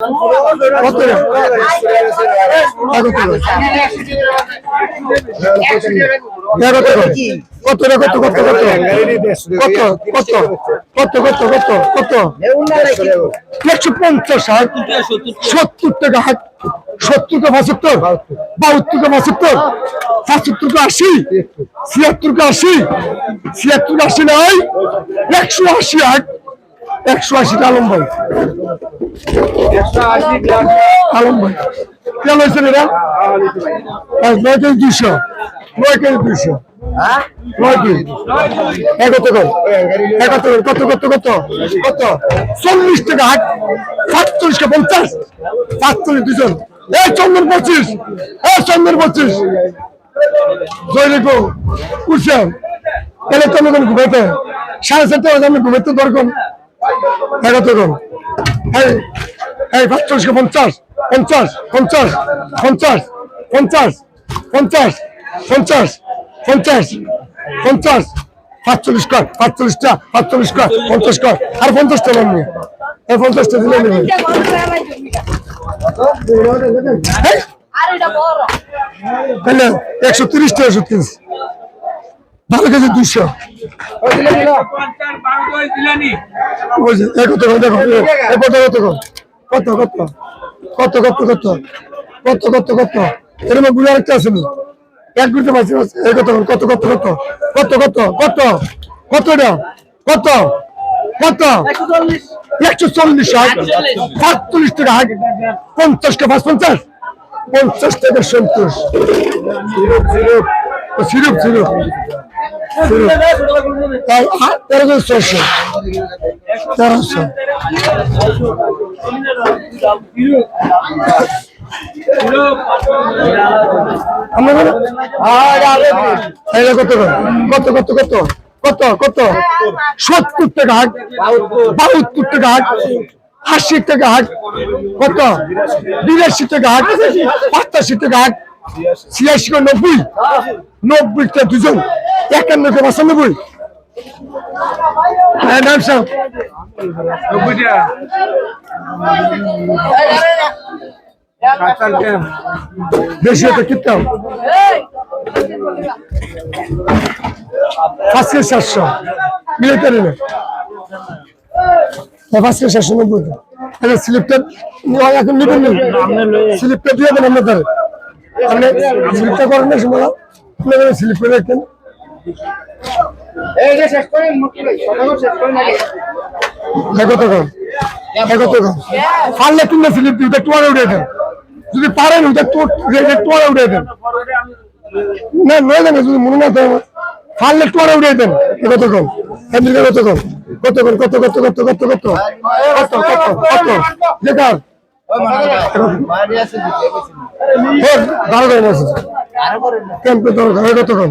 কত রে? কত। কত কত কত কত কত কত কত একশো পঞ্চাশ হাট সত্তর টাকা হাট সত্তর কে পঁচাত্তর বাহাত্তর কে পঁচাত্তর পঁচাত্তর কে আশি ছিয়াত্তর কে আশি ছিয়াত্তর কে আশি নাই একশো আশি হাট একশো আশি আলম ভাই আলম ভাই কেন হয়েছে এরা নয় কেজি দুইশো নয় কেজি দুইশো চল্লিশ পঞ্চাশ দুজন চন্দন পঁচিশ চন্দন পঁচিশ সাড়ে চারটে বাজে আমি ঘুমাইতে দরকার এগারো এই এই পাঁচচল্লিশ কে পঞ্চাশ পঞ্চাশ পঞ্চাশ পঞ্চাশ পঞ্চাশ পঞ্চাশ পঞ্চাশ পঞ্চাশ পঞ্চাশ পাঁচচল্লিশ কর পাঁচচল্লিশটা পাঁচচল্লিশ কর পঞ্চাশ কর আর পঞ্চাশটা নেন এই পঞ্চাশটা দিলে নেবেন একশো তিরিশ টাকা ওষুধ কিনছি। ভালো কত কত কত কত কত কত কত কত কত কত কত চল্লিশ টাকা পঞ্চাশ টাকা পাঁচ পঞ্চাশ পঞ্চাশ টাকা সন্তোষ সিরুপ সিরুপ। কত? কত কত কত? কত কত? সত্তর টাকা হাট। বাহাত্তর টাকা হাট। আশি টাকা হাট। কত? বিরাশি টাকা হাট। পঁচাশি টাকা হাট। ছিয়াশি নব্বই নব্বইটা দুজন একান্নটা পঁচানব্বই হ্যাঁ নাম সাহেব নব্বইটা বেশি হতো কিতাম পাঁচকে সাতশো মিলিটারি না পাঁচকে সাতশো নব্বইটা স্লিপটা এখন নেবেন স্লিপটা দিয়ে দেবেন আপনার আপনি স্লিপটা করেন না সময় স্লিপ করে রাখতেন কত কত পারলে কিনলে স্লিপ ওটা টোয়ারে উঠে দেন। যদি পারেন ওটা টোয়ারে উঠে দেন। না নয় দেন যদি মনে না থাকে পারলে টোয়ারে উঠে দেন। কত কম এমনি কত কম কত কম কত কত কত কত কত? কত কত কত? যেটা বারো কম আছে ক্যাম্পে তো কত কম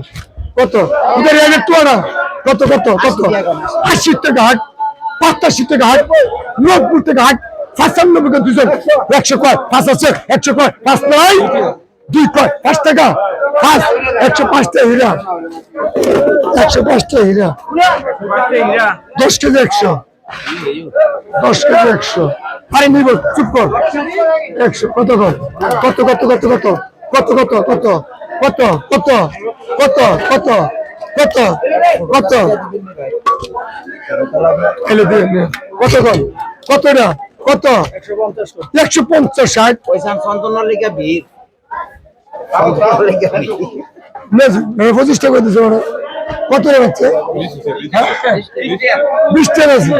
কত ওদের আগে টোয়ারা কত কত কত আশি টাকা হাট পঁচাশি টাকা হাট নব্বই টাকা হাট পঁচানব্বই টাকা দুজন একশো কয় পাঁচ আছে একশো কয় পাঁচ নয় দুই কয় পাঁচ টাকা পাঁচ একশো পাঁচটা হীরা একশো পাঁচটা হীরা দশ কেজি একশো দশ কেজি একশো। আরে নিব চুপ কর। একশো কত কর? কত কত কত কত? কত কত কত? কত কত? কত কত? কত কত? এলে কত কর? কত না কত? একশো পঞ্চাশ ষাট। পয়সা সন্তানের লেগে ভিড় সন্তানের লেগে ভিড় না, পঁচিশ টাকা দিচ্ছে কত বাচ্চা? বিশ আছে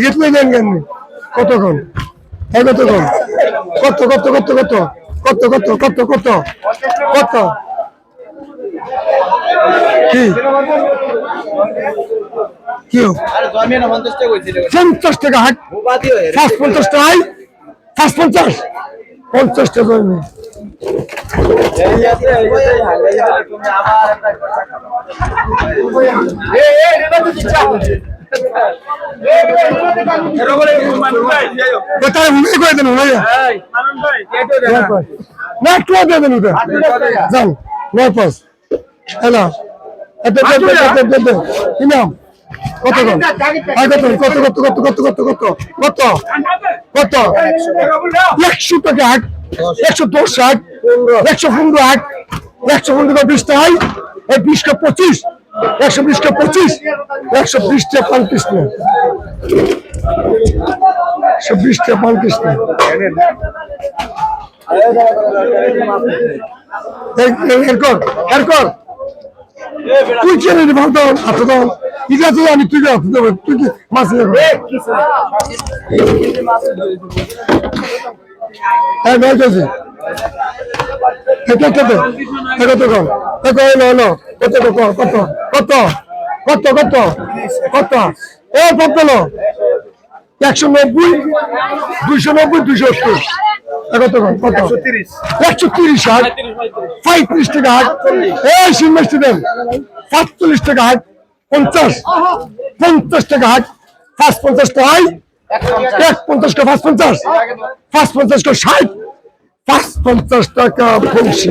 হিটলে কত কত কত কত কত কত? কত কত কত কি? পঞ্চাশ টাকা পাঁচ পঞ্চাশ পাঁচ পঞ্চাশ। পঞ্চাশ টাকা তাই মনে করে দেন ভাইয়া না একটু দিয়ে দেন ওটা যান নয় হ্যালো এতে কত কত কত কত কত কত কত কত কত একশো টাকা, একশো দশ হাট একশো পনেরো হাট একশো পনেরো বিশটা হয় এই বিশটা পঁচিশ একশো বিশটা পঁচিশ একশো বিশটা পালকৃষ্ণ একশো বিশটা পালকৃষ্ণ এরকম এরকম তুই কে রে ভালো দাও হাতে দাও ঠিক আছে আমি তুই হাতে দেবো তুই কি মাছ হ্যাঁ ম্যাচ আছে এটা কত এটা কত কম এটা হলো হলো কত কত? কত? কত? কত? কত? কত? এ কত হলো একশো নব্বই দুইশো নব্বই দুইশো কত কম কত? একশো তিরিশ। হাট। পঁয়ত্রিশ টাকা হাট। এই টাকা হাট। পঞ্চাশ। পঞ্চাশ টাকা হাট। পাঁচ পঞ্চাশ টাকা এক পঞ্চাশ পাঁচ পঞ্চাশ পাঁচ পঞ্চাশ ষাট। পাঁচ পঞ্চাশ টাকা বলছি